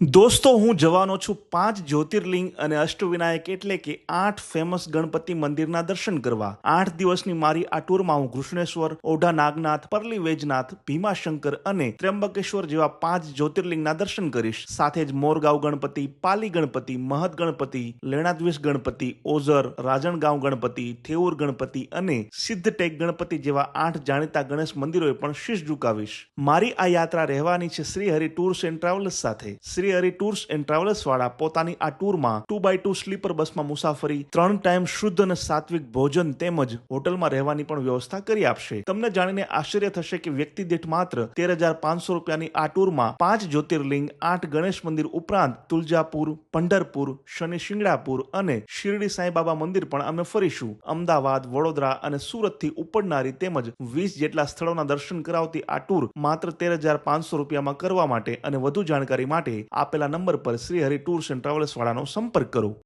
દોસ્તો, હું જવાનો છું પાંચ જ્યોતિર્લિંગ અને અષ્ટવિનાયક એટલે કે આઠ ફેમસ ગણપતિ મંદિરના દર્શન કરવા. આઠ દિવસની મારી આ ટૂરમાં હું કૃષ્ણેશ્વર ઓઢા નાગનાથ પરલી વૈજનાથ, ભીમાશંકર અને ત્ર્યંબકેશ્વર જેવા પાંચ જ્યોતિર્લિંગના દર્શન કરીશ. સાથે જ મોરગાંવ ગણપતિ, પાલી ગણપતિ, મહદ ગણપતિ, લેણાદ્વેષ ગણપતિ, ઓઝર, રાજણગાંવ ગણપતિ, થેઉર ગણપતિ અને સિદ્ધટેક ગણપતિ જેવા આઠ જાણીતા ગણેશ મંદિરોએ પણ શીશ ઝુકાવીશ. મારી આ યાત્રા રહેવાની છે Shri Hari tours and travels સાથે. Shri Hari tours and travels વાળા પોતાની આ ટૂરમાં ટુ બાય ટુ સ્લીપર બસમાં મુસાફરી, ત્રણ ટાઈમ શુદ્ધ અને સાત્વિક ભોજન તેમજ હોટલમાં રહેવાની પણ વ્યવસ્થા કરી આપશે. તમને જાણીને આશ્ચર્ય થશે કે વ્યક્તિ દીઠ માત્ર તેર હજાર પાંચસો રૂપિયાની આ ટૂરમાં પાંચ જ્યોતિર્લિંગ, આઠ ગણેશ મંદિર ઉપરાંત તુલજાપુર, પંઢરપુર, શનિ શિંગડાપુર અને શિરડી સાંઈબાબા મંદિર પણ અમે ફરીશું. અમદાવાદ, વડોદરા અને સુરતથી ઉપડનારી તેમજ વીસ જેટલા સ્થળોના દર્શન કરાવતી આ ટૂર માત્ર તેર હજાર પાંચસો રૂપિયામાં કરવા માટે અને વધુ જાણકારી માટે આપેલા નંબર પર Shri Hari tours and travels વાળાનો સંપર્ક કરો.